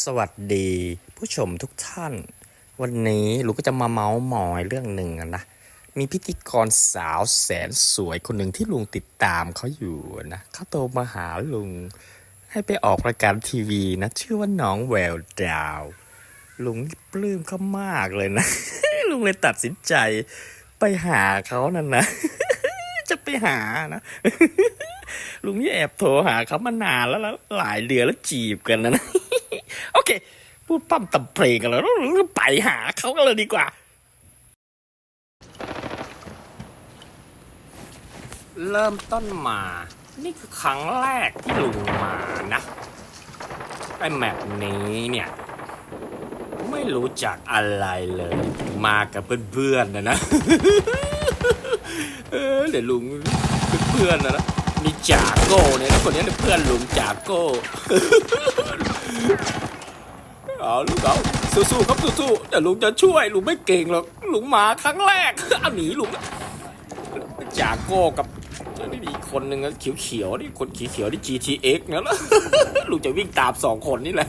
สวัสดีผู้ชมทุกท่าน วันนี้ลุงก็จะมาเมาส์มอยเรื่องหนึ่งนะมีพิธีกรสาวแสนสวยคนหนึ่งที่ลุงติดตามเขาอยู่นะเขาโทรมาหาลุง ให้ไปออกรายการทีวีนะ ชื่อว่าน้องแววดาว ลุงปลื้มเขามากเลยนะ ลุงเลยตัดสินใจไปหาเขานั่นนะ จะไปหานะลุงนี่แอบโทรหาเขามานานแล้วหลายเดือนแล้วจีบกันนะ โอเค พูดปั้มตำเพลงกันแล้วไปหาเขากันเลยดีกว่า เริ่มต้นมา นี่คือครั้งแรกที่ลุงมานะไอแมปนี้เนี่ย ไม่รู้จักอะไรเลย มากับเพื่อนๆนะนะเออเดี๋ยวลุงเพื่อนนะนะมีจ่าโก้เนี่ยคนนี้เนี่ยเพื่อนลุงจ่าโก้ เอาลูกเอาสู้ๆครับสู้ๆแต่ลุงจะช่วยลุงไม่เก่งหรอกลุงมาครั้งแรกเอาหนีลุงจ่าโก้กับนี่มีคนหนึ่งอะเขียวๆนี่คนเขียวๆนี่ GTX นะลุงจะวิ่งตามสองคนนี่แหละ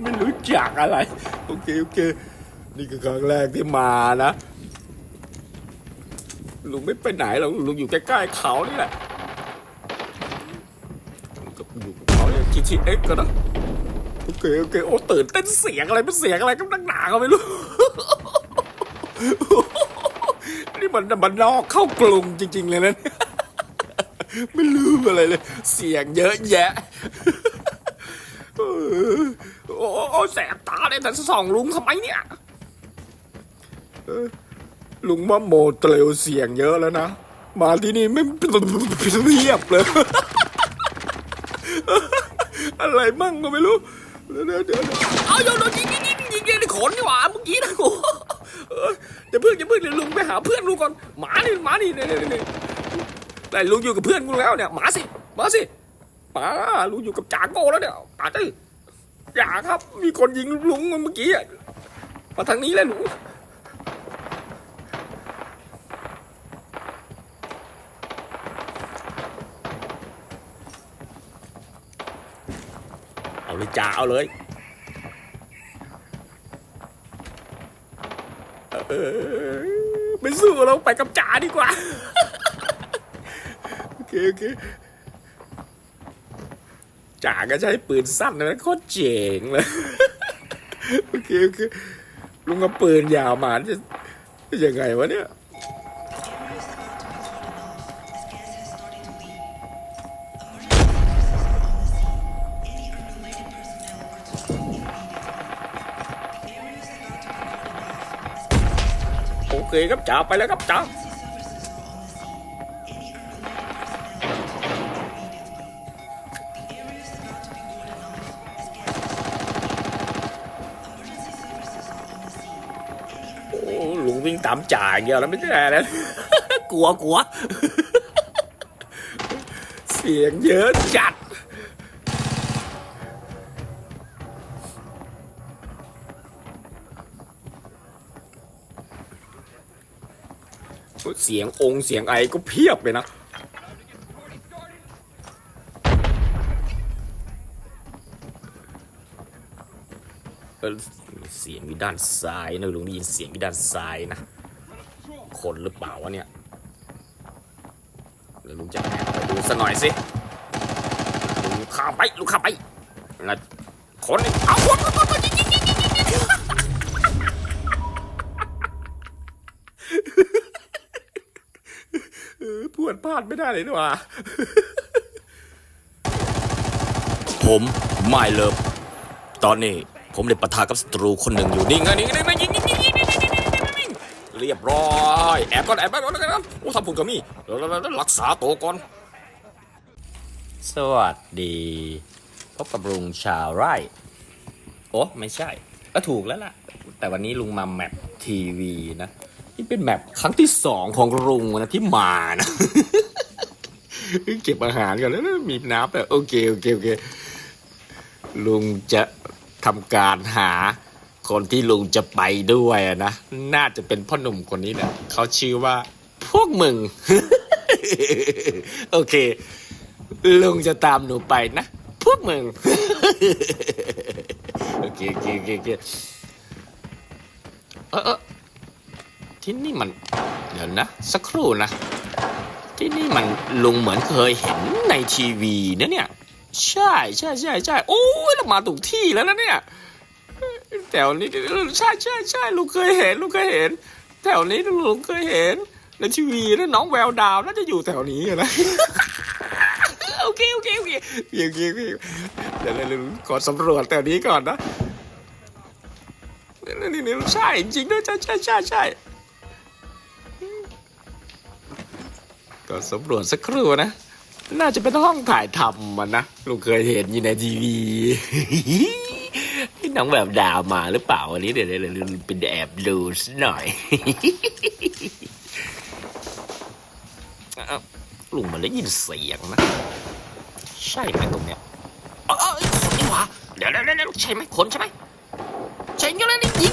ไม่รู้จักอะไร โอเคโอเค นี่คือครั้งแรกที่มานะลุงไม่ไปไหนหรอกลุงอยู่ใกล้ๆเขานี่แหละลุงก็อยู่ กับเขาเนี่ x ก็นะโอเคโอเคโอ้ตื่นเต้นเสียงอะไรเป็นเสียงอะไรก็นักหนาก็ไม่รู้ นี่มันมันนอกเข้ากรุงจริง ๆ เลยนะไม่รู้อะไรเลย เสียงเยอะแยะโอ้โอแสบตาเลยแต่ส่องลุงทำไมเนี่ยลุงว่าโมเตลเสียงเยอะแล้วนะ มาที่นี่ไม่เรียบเลย อะไรมั่งก็ไม่รู้เดี๋ยวเดี๋ยวเดี๋ยวเอาโยนยิงยิงยิงยิงยิงในขนนี่หว่าเมื่อกี้นะโอ้อย่าเพิ่งอย่าเพิ่งเดี๋ยวลุงไปหาเพื่อนลุงก่อนหมานี่หมานี่เนี่ยเนี่ยแต่ลุงอยู่กับเพื่อนกูแล้วเนี่ยหมาสิหมาสิหมาลุงอยู่กับจ่าโก้แล้วเนี่ยป่าตื้ออย่าครับ มีคนยิงลุงเมื่อกี้มาทางนี้เลยลุงเอาเลย จ่าเอาเลย เออไม่สู้เราไปกับจ่าดีกว่า โอเคโอเคจ่าก็ใช้ปืนสั้นนะโคตรเจ๋งเลย โอเคโอเคลุงกับปืนยาวมาจะจะยังไงวะเนี่ย เคครับจ่าไปแล้วครับจ่าโอ้ลุงวิ่งตามจ่าอย่างเดียแล้วไม่ใช่อะไรนะกลัวกลัว เสียงเยอะจัด เสียงองค์เสียงไอก็เพียบเลยนะ เสียงอยู่ด้านซ้ายนะลุงได้ยินเสียงอยู่ด้านซ้ายนะ คนหรือเปล่าวะเนี่ยเดี๋ยวลุงจะแอบไปดูสักหน่อยสิลุงข้าไปลุงข้าไปแล้วคนเอาคน พลาดไม่ได้เลยนี่หว่า ผมไม่เลิฟตอนนี้ผมได้ปะทะกับศัตรูคนหนึ่งอยู่นี่ไงนี่ไงนี่ไงยิงยิงยิงยิงยิงยิงยิงยิงเรียบร้อยแอบก่อนแอบก่อนแอบก่อนโอ้ทำผุนก็มีแล้วรักษาตัวก่อน สวัสดีพบกับลุงชาวไร่โอ้ไม่ใช่ ก็ถูกแล้วล่ะ แต่วันนี้ลุงมาแมปทีวีนะ นี่เป็นแมปครั้งที่สองของลุงนะที่มานะเก็บอาหารกันแล้วมีน้ำแบบโอเคโอเคโอเคลุงจะทำการหาคนที่ลุงจะไปด้วยนะ น่าจะเป็นพ่อหนุ่มคนนี้แหละเขาชื่อว่า พวกมึง โอเค ลุงจะตามหนูไปนะ พวกมึง โอเคโอเคโอเคอเคเออเออ ที่นี่มัน เดี๋ยวนะ สักครู่นะ ที่นี่มันลุงเหมือนเคยเห็นในทีวีนะเนี่ย ใช่ใช่ใช่ใช่โอ้ยเรามาถูกที่แล้วนะเนี่ยแถวนี้ใช่ใช่ใช่ลุงเคยเห็นลุงเคยเห็น แถวนี้ลุงเคยเห็น ในทีวีนะน้องแววดาวน่าจะอยู่แถวนี้นะโอเคโอเคโอเคโอเคโอเคโอเคเดี๋ยวเราขอสำรวจแถวนี้ก่อนนะนี่นี่นี่ใช่จริงด้วยใช่ใช่ใช่ใช่ ก็สำรวจสักครู่นะ น่าจะเป็นห้องถ่ายทำมันนะลูกเคยเห็นอยู่ในทีวีน้องแบบดาวมาหรือเปล่าวันนี้เดี๋ยวเราไปแอบดูสหน่อยลุงมันได้ยินเสียงนะ ใช่ไหมตรงเนี้ยเออคนนี่หวาเดี๋ยวเดี๋ยวเดี๋ยวใช่ไหมคนใช่ไหมใช่ยังไยยิง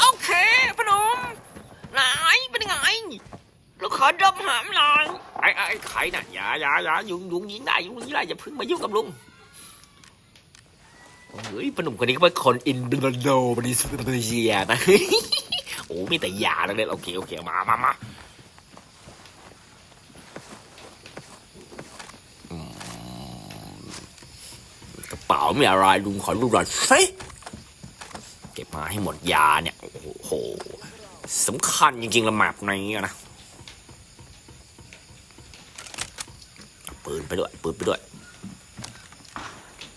โอเคพนมไหนเป็นไง เราขอดมหามหน่อยไอ้ไอ้ไอ้ใครน่ะอย่าอย่าอย่ายุงยุงยิงได้ยุงยิงได้อย่าพิ่งมายุ่งกับลุงเฮ้ยพนมคนนี้ก็เป็นคนอินโดนีเซียนะโอ้มีแต่ยาแล้วเนี่ยโอเคโอเคมามามากระเป๋ามีอะไรลุงขอดูหน่อยสิเก็บมาให้หมดยาเนี่ย โอ้โหสำคัญจริงๆละหมาบนี้อะนะเอา ปืนไปด้วยปืนไปด้วย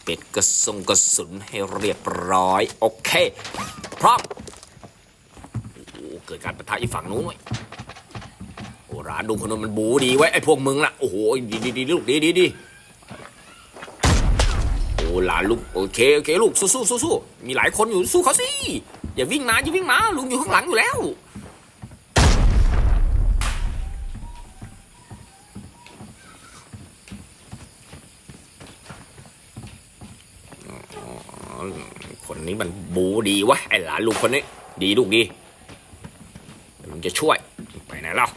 เป็ดกระสุนกระสุนให้เรียบร้อย โอเค พร้อมโอ้เกิดการประทะอีกฝั่งนู้นเว้ยโอ้ร้านดุงคนนั้นมันบูดีไว้ไอ้พวกมึงน่ะ โอ้โหดีดีดีลูกดีดีดีโอ้หลานลุงโอเคโอเคลูกสู้สู้สู้สู้มีหลายคนอยู่สู้เขาสิอย่าวิ่งมาอย่าวิ่งมาลุงอยู่ข้างหลังอยู่แล้วอ๋อคนนี้มันบูดีวะไอ้ห ลานลุงคนนี้ ดีลูกดีเดี๋ยวลุงจะช่วยไปไหนเล่า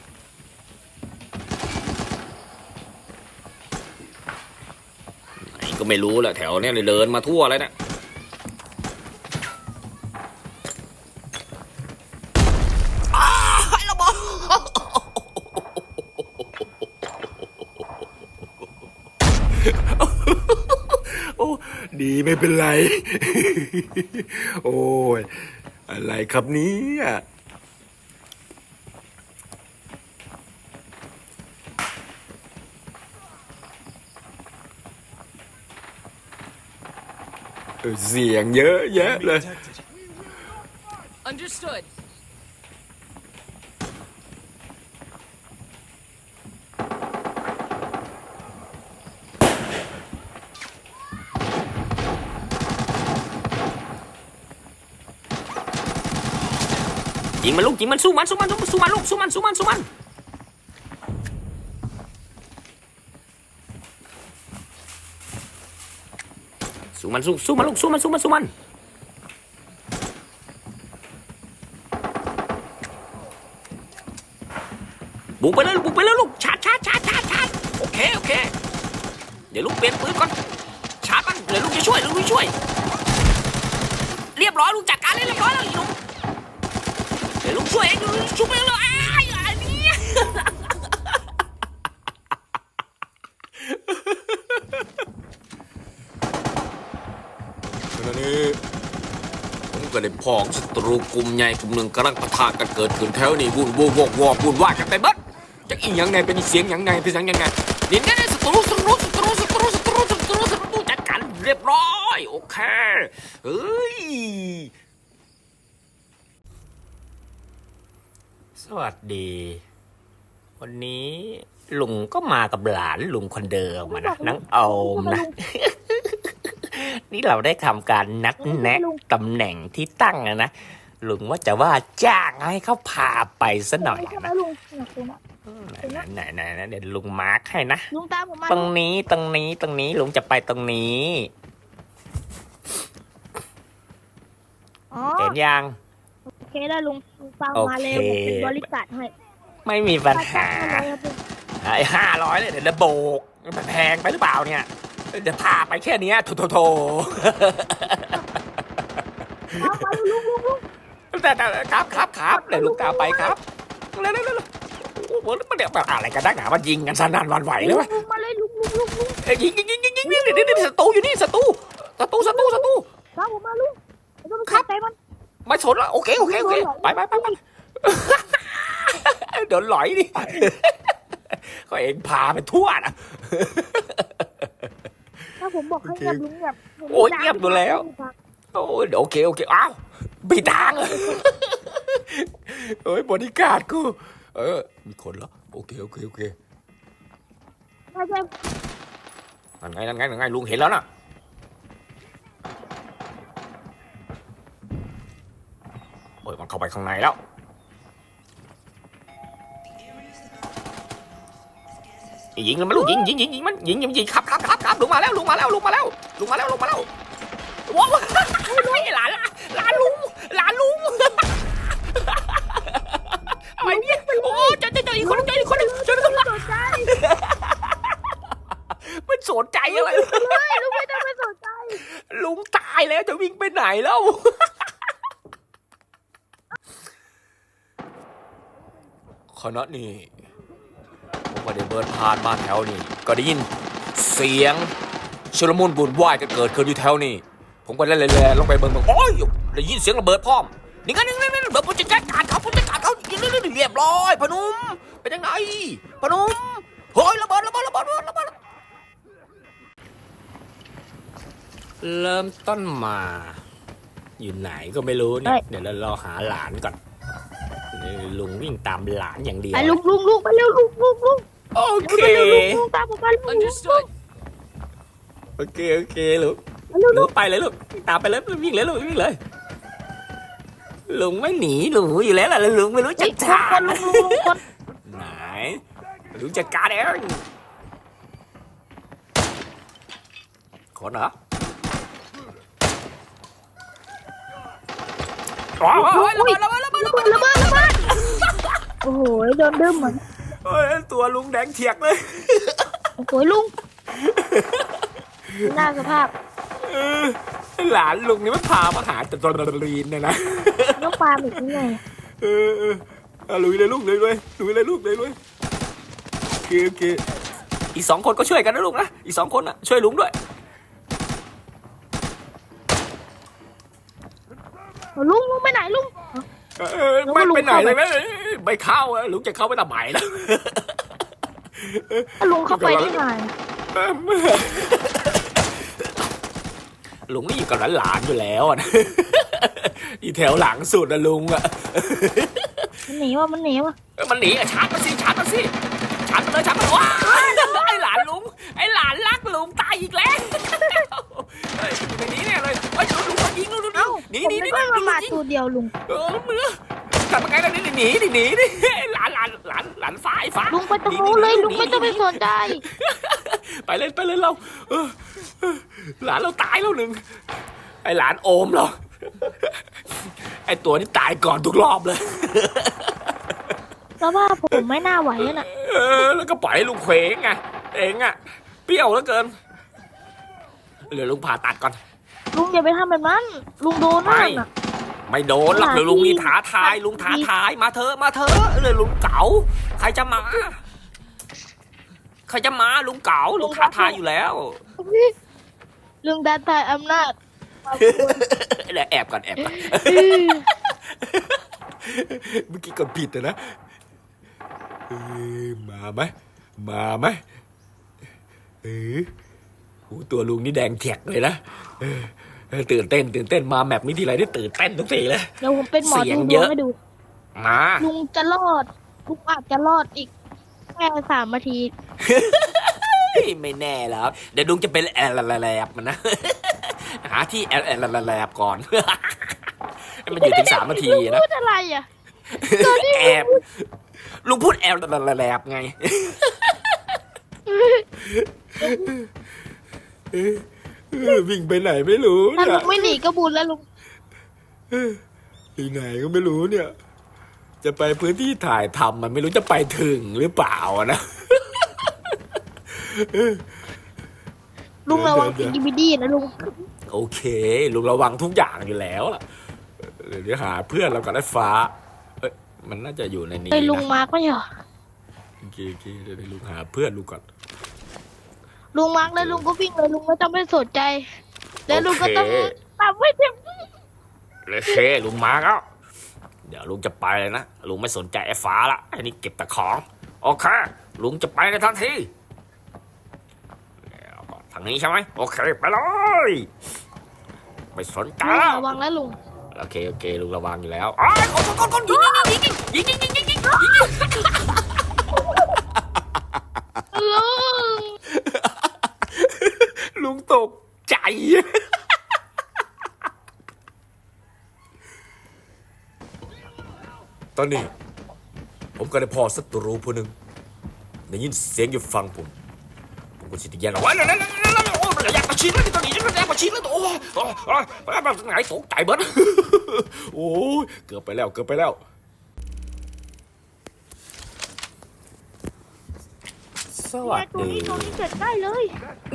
ไหนก็ไม่รู้แหละแถวเนี้ยเดินมาทั่วเลยนะอ้าวรบิด โอ้ดีไม่เป็นไร โอ้ย อะไรครับนี้เสียงเยอะแยะเลย Understood. ยิงมันลูกยิงมันสู้มันสู้มันสู้มันลูกสู้มันสู้มันสู้มันสู้มันสู้สู้มันลูกสู้มันสู้มันสู้มันบุกไปเลยบุกไปเลยลูกชาร์จชาร์จชาร์จชาร์จชาร์จโอเคโอเคเดี๋ยวลูกเปลี่ยนปืนก่อนชาร์จมันเดี๋ยวลูกจะช่วยลูกจะช่วย เรียบร้อยลูกจัดการเรียบร้อยแล้วอีลูกเดี๋ยว ลุงช่วยเองลุงช่วยเองเลยอ้ายอันนี้ขณะนี้ผมก็ได้พองศัตรูกลุ่มใหญ่กลุ่มหนึ่งกำลังปะทะกันเกิดขึ้นแถวนี้วุ่นวุ่นวอกวอกวุ่นวายกันไปหมดจะอีหยังไงเป็นเสียงหยังไงเป็นเสียงยังไงนี่นี่นี่ศัตรูศัตรูศัตรูศัตรูศัตรูศัตรูศัตรูจัดการเรียบร้อยโอเคเฮ้ย วัสดี วันนี้ลุงก็มากับหลานลุงคนเดิมอะนะนังโอมนะ นี่เราได้ทำการนัดแนะตำแหน่งที่ตั้งอะนะลุงว่าจะว่าจ้างให้เขาพาไปซะหน่อยใช่ไหมนะลุงอยากรู้นะไหนไหนไหนไหนเดี๋ยวลุงมาร์คให้นะลุงตามผมมาตรงนี้ตรงนี้ตรงนี้ลุงจะไปตรงนี้อ๋อเห็นยังโอ เคได้ลุงลุงตามมาเลยโอเคผมเป็นบริษัทให้ไม่มีปัญหาค่าจ้างเท่าไหร่ครับลุงไอ้ห้าร้อยเลยเดี๋ยวจะโบกมันแพงไปหรือเปล่าเนี่ยจะพาไปแค่เนี้ยโถโถโถเอาไปลุงลุงลุงแต่แต่ครับครับครับเดี๋ยวลุงตามไปครับเร็วเร็วเร็วโอ้โหมันเดี๋ยวอะไรกันนักหนามันยิงกันสนั่นหวันไหวเลยวะลุงมาเลยลุงลุงลุงลุงเอ้ยยิงยิงยิงยิงยิงยิงเดี๋ยวเดี๋ยวเดี๋ยวศัตรูอยู่นี่ศัตรูศัตรูศัตรูศัตรูครับผมมาลุงไม่ต้องไปครับใจมัน มาชนแล้วโอเคโอเคโอเคไปไปไปไปเดี๋ยวหลอยดิก็เองพาไปทั่วนะถ้าผมบอกให้เงียบลุงเงียบโอ้ยเงียบอยู่แล้ว โอ้ยโอเคโอเคอ้าวปีทางเอ้ยบริการดกูเออ มีคนเหรอโอเคโอเคโอเคใช่ใช่นั่นไงนั่นไงนั่นไงลุงเห็นแล้วน่ะ โอ้ยมันเข้าไปข้างในแล้วยิงมันลูกยิงยิงยิงยิงมันยิงยิงยิงครับครับครับครับลุงมาแล้วลุงมาแล้วลุงมาแล้วลุงมาแล้วลุงมาแล้วว้าวหลานหลานลุงหลานลุงอะไรเนี่ยโอ้เจอเจอเจออีกคนนึงเจออีกคนนึงเจออีกคนนึงสนใจไม่สนใจอะไรเลยเลยลุงไม่ต้องไปสนใจลุงตายแล้วจะวิ่งไปไหนแล้ว ขณะนี้ผมก็ได้เดินผ่านมาแถวนี้ ก็ได้ยินเสียงชุลมุนบุญวายกันเกิดขึ้นอยู่แถวนี้ ผมก็ได้เลยๆลงไปเบิ่งเบิ่งโอ้ยได้ยินเสียงระเบิดพร้อมนี่ไงนี่ไงนี่ไงเบิดผมจะจัดการเขาผมจะจัดการเขาเรียบร้อยพนุมเป็นยังไงพนุมเฮ้ยระเบิดระเบิดระเบิดระเบิดระเบิดเริ่มต้นมา อยู่ไหนก็ไม่รู้เนี่ยเดี๋ยวเรารอหาหลานก่อนนี่ ลุงวิ่งตามหลานอย่างเดียวไอ้ลุงลุงลุงไปเร็วลุงลุงลุงโอเค ไปเร็วลุงลุงตามผมมาลุงลุง understood โอเค โอเคลูกไปเร็วหนูลุงไปเลยลูก ตามไปเลยวิ่งเลยลูกวิ่งเลย ลุงไม่หนีลุงรู้อยู่แล้วล่ะลุงไม่รู้เฮ้จัยกคนทาคนงลุงลุงลุงคนไหนลุงจัดการเองคนเหรอโอ้ยระเบิดระเบิดระเบิดระเบิดระเบิดระเบิด โอ้โหโดนดึ้มเหมือนเอ้ยตัวลุงแดงเถียกเลย โอ้โหลุง หน้าสภาพเออหลานลุงนี่มันพามาหาแต่ตัวรีนเนี่ยนะน้องปลาหมึกยังไงเออเออเอาลุยเลยลูกเลยเลยลุยเลยลูกเลยเลยโอเคโอเคอีกสองคนก็ช่วยกันนะลูกนะอีกสองคนอะช่วยลุงด้วยลุงลุงไปไหนลุงเออ ไม่ไปไหนเลยนะไม่เข้าอะลุงจะเข้าไปทำไมล่ะถ้าลุงเข้าไปได้ไงลุงนี่อยู่กับหลานๆอยู่แล้วอะนะอีแถวหลังสุดนะลุงอะมันหนีวะมันหนีวะเอ้ยมันหนีอะชาร์จมันสิชาร์จมันสิชาร์จมันเลยชาร์จมันว้ายไอ้หลานลุงไอ้หลานรักลุงตายอีกแล้วเฮ้ยอยู่ในนี้เนี่ยเลยเฮ้ยลุงมายิงลุงลุงเอ้า หนีผมหนีหนึนีกว่าหนีมันมายิงตัวเดียวลุง เออมือทำยังไงล่ะนี่หนีหนีหนีหนีไอ้หลานหลานหลานหลานฟ้าไอ้ฟ้าลุงไปตรงนู้นเลยลุงไม่ต้องไปสนใจ ไปเลยไปเลยเราเออเออหลานเราตายแล้วหนึ่งไอ้หลานโอมเหรอไอ้ตัวนี้ตายก่อนทุกรอบเลยสภาพผมไม่น่าไหวอะน่ะ เออแล้วก็ปล่อยให้ลุงเขวงไงเองอะ เปรี้ยวเหลือเกิน เดี๋ยวลุงผ่าตัดก่อน ลุงอย่าไปทำแบบนั้น ลุงโดนนั่นน่ะ ไม่โดนหรอกเดี๋ยวลุงนี่ท้าทาย ลุงท้าทายมาเถอะมาเถอะเดี๋ยวลุงเก๋าใครจะมา ใครจะมาลุงเก๋าลุงท้าทายอยู่แล้ว ลุงดันทายอำนาจเดี๋ยวแอบก่อนแอบก่อนเมื่อกี้กดผิดอะนะเออมาไหมมาไหมเออ หูตัวลุงนี่แดงเถียกเลยนะเออเออตื่นเต้น ตื่นเต้นมาแมปนี้ทีไรนี่ตื่นเต้นทุกทีเลยเดี๋ยวผมเป็นหมอเสียงดูดเยวอะงให้ดู มาลุงจะรอดลุงอาจจะรอดอีกแค่สามนาทีเฮ้ยไม่แน่แล้วเดี๋ยวลุงจะเป็นแอลแลบมันนะหาที่แอลแอลแลบก่อนให้มันอยู่ถึงสามนาทีลุงนะพูดอะไรอะแอบลุงพูดแอลแลบไง เออวิ่งไปไหนไม่รู้ถ้าเนี่ลุยงไม่หนีก็บุญแล้วลุงไปไหนก็ไม่รู้เนี่ย จะไปพื้นที่ถ่ายทำมันไม่รู้จะไปถึงหรือเปล่าอะนะ ลุงระวังเดี๋กิยนวกิบิดี้นะลุงโอเค ลุงระวังทุกอย่างอยู่แล้วล่ะเดี๋ยวหาเพื่อนเราก่อนได้ฟ้า เอ้ยมันน่าจะอยู่ในนี้ไอ้ยลุงนะมาร์กไม่ใช่เหรอโอเคโอเคเดี๋ยวลุงหาเพื่อนลุงก่อน ลุงมาร์กแล้วลุงก็วิ่งเลยลุงไม่ต้องไม่สนใจ แล้วลุงก็ต้องโอเค ตามไม่เจ็บเลยเคลุงมาแล้วเดี๋ยวลุงจะไปเลยนะ ลุงไม่สนใจไอ้ฟ้าละไอ้นี่เก็บแต่ของ โอเค ลุงจะไปในทันทีเดี๋ยวก่อนทางนี้ใช่ไหมโอเค ไปเลย ไม่สนใจลุงแล้ว ระวังแล้วลุงโอเค โอเค ลุงระวังอยู่แล้วอ้ายกดกดกดยิงยิงยิงยิงยิงยิงยิงยิงยิงยิง ลุง ลุง ตกใจ ตอนนี้ ผมก็ได้พอศัตรูผู้หนึ่งได้ยินเสียงอยู่ฟังผม ผมก็สิทธิ์แย่แล้วว้ายนั่นนั่นนั่นนั่นโอ้ยอยากมาชิ้นแล้วนี่ตอนนี้อยากมาชิ้นแล้วโอ้ยโอ้ยโอ้ยแบบไหนตกใจเบิดโอ้ยเกือบไปแล้วเกือบไปแล้ว สวัสตรงดีนี้ตรงนี้เกิดใกล้เลย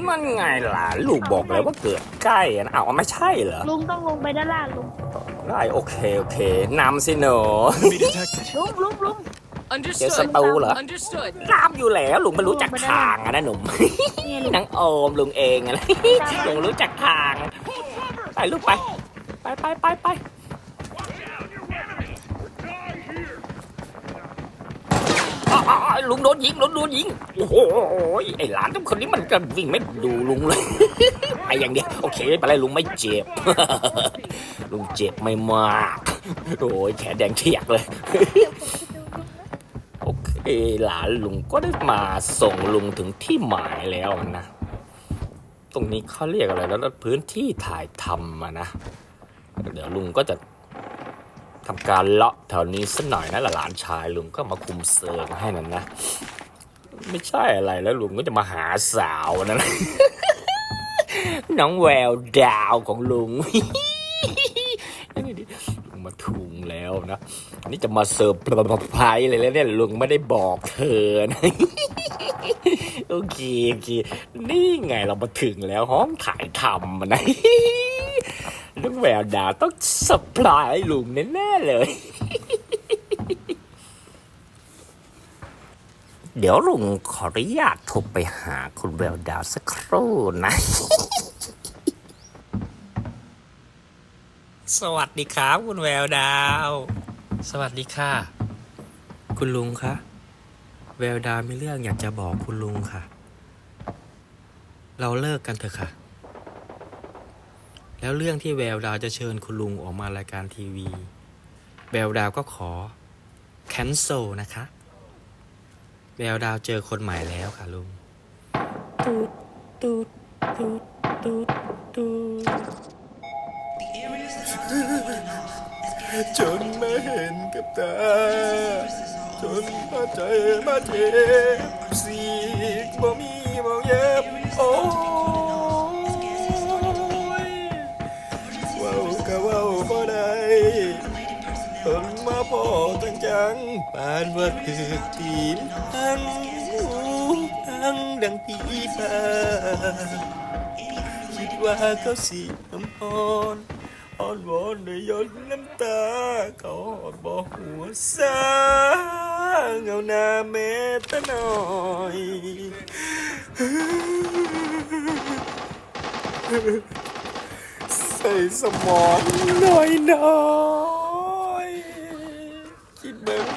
มันไงล่ะลูกบอกเลยว่าเกิดใกล้อะนะอ้าวไม่ใช่เหรอลุงต้องลงไปด้านล่างลุงได้โอเคโอเคนำสิหนู Enemy detected. ลุงลุงลุงเดี๋ยวส Understood. ตูเหรอ Understood. นำอยู่แล้วลุงไม่รู้จักทางอะนะหนุ่มนี่ลุงนังโอมลุงเองอะไรลุงรู้จักทางไปลูกไป ไปไปไปไปอ้าวอ้าวอ้าว ลุงโดนยิงลุงโดนยิง โอ้โหไอ้หลานทุกคนนี้มันก็วิ่งไม่ดูลุงเลยไปอย่างเดียวโอเคไม่เป็นไรลุงไม่เจ็บ ลุงเจ็บไม่มากโอ้ยแขนแดงเทียกเลยโอเคหลานลุงก็ได้มาส่งลุงถึงที่หมายแล้วนะ ตรงนี้เขาเรียกอะไรแล้วนะพื้นที่ถ่ายทำอะนะ เดี๋ยวลุงก็จะ ทำการเลาะแถวนี้สักหน่อยนะหลานชายลุงก็มาคุมเซิร์ฟให้นั่นนะ ไม่ใช่อะไรแล้วลุงก็จะมาหาสาวนะน้องแววดาวของลุงลุงมาทุงแล้วนะนี่จะมาเซอร์ไพรส์เลยแล้วเนี่ยลุงไม่ได้บอกเธอนะโอเคโอเคนี่ไงเรามาถึงแล้วห้องถ่ายทำอะ นะลุงแววดาวต้องเซอร์ไพรส์ลุงแน่ๆเลย เดี๋ยวลุงขออนุญาตโทรไปหาคุณแววดาวสักครู่นะ สวัสดีครับ คุณแววดาว สวัสดีค่ะ คุณลุงคะ แววดาวมีเรื่องอยากจะบอกคุณลุงค่ะ เราเลิกกันเถอะค่ะ แล้วเรื่องที่แววดาวจะเชิญคุณลุงออกมารายการทีวี แววดาวก็ขอแคนเซลนะคะ แววดาวเจอคนใหม่แล้วค่ะลุงตูดตูดตูดตูดตูดจนมาเห็นกับตา จนพาใจมาเจ็บสีกบ่มีมองเย็บโอ้ พิ่งมาพอจังจังปานว่าถือตีนหันหูพังดังปีพาคิดว่าเขาสีน้ำพรอ้อนวอนด้วยยดน้ำตา เขาหอดบอกหัวซาเงาหน้าเมตตาหน่อยใส่สมองหน่อยหน่อย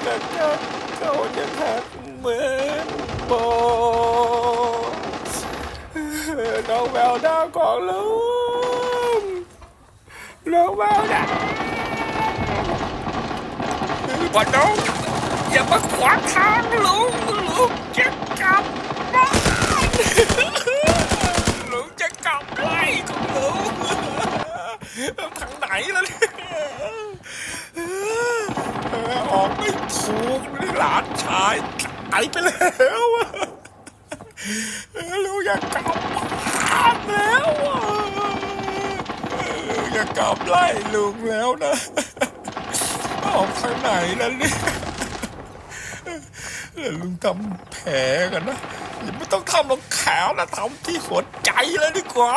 các các cậu hát mến bồ cậu vào đó còn lớn lớn vào đó và đó và mất quả tháng luôn luôn chắc cầm luôn chắc cầm lấy con luôn thằng đẩy lên ออกไม่ถูกเลยหลานชายหายไปแล้วรู้อยากกลับบ้านแล้วอยากกลับไล่ลุงแล้วนะออกทางไหนแล้วเนี่ยล้วลุงทำแผลกันนะย่าไม่ต้องทำลงแขวนะทำที่หัวใจเลยดีกว่า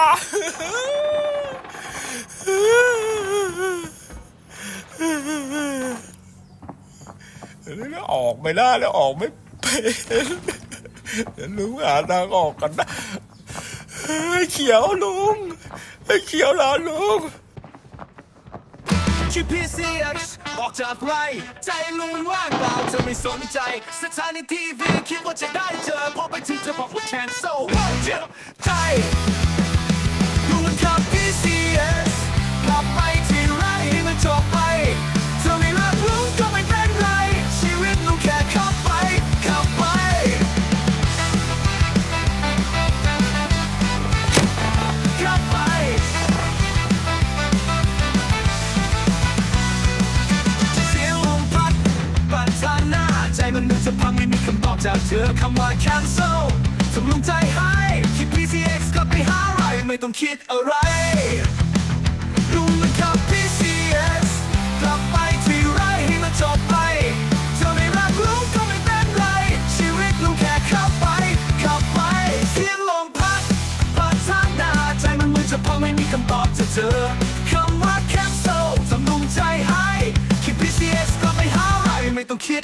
แล้วออกไม่ได้แล้วออกไม่เป็นเดี๋ยวลุงหาทางออกกันนะเขียวลุงเขียวเหรอลุงชื่อ PCX ออกจากไรใจลุงมันว่างเปล่าเธอไม่สนใจ สถานีทีวีคิดว่าจะได้เจอพอไปถึงเธอบอกว่า cancel เจ็บใจ จอคำว่า cancel ทำลงใจให้คิด PCX กลับไปหาอะไร ไม่ต้องคิดอะไรลุงมันขับ PCX กลับไปที่ไรให้มันจบไป เธอไม่รักลุงก็ไม่เป็นไร ชีวิตลุงแค่ขับไป ขับไปเสียงลมพัดปัดทานหน้าใจมันมือจะพังไม่มีคำตอบจากเธอคำว่า cancel ทำลงใจให้คิด PCX กลับไปหาอะไร ไม่ต้องคิด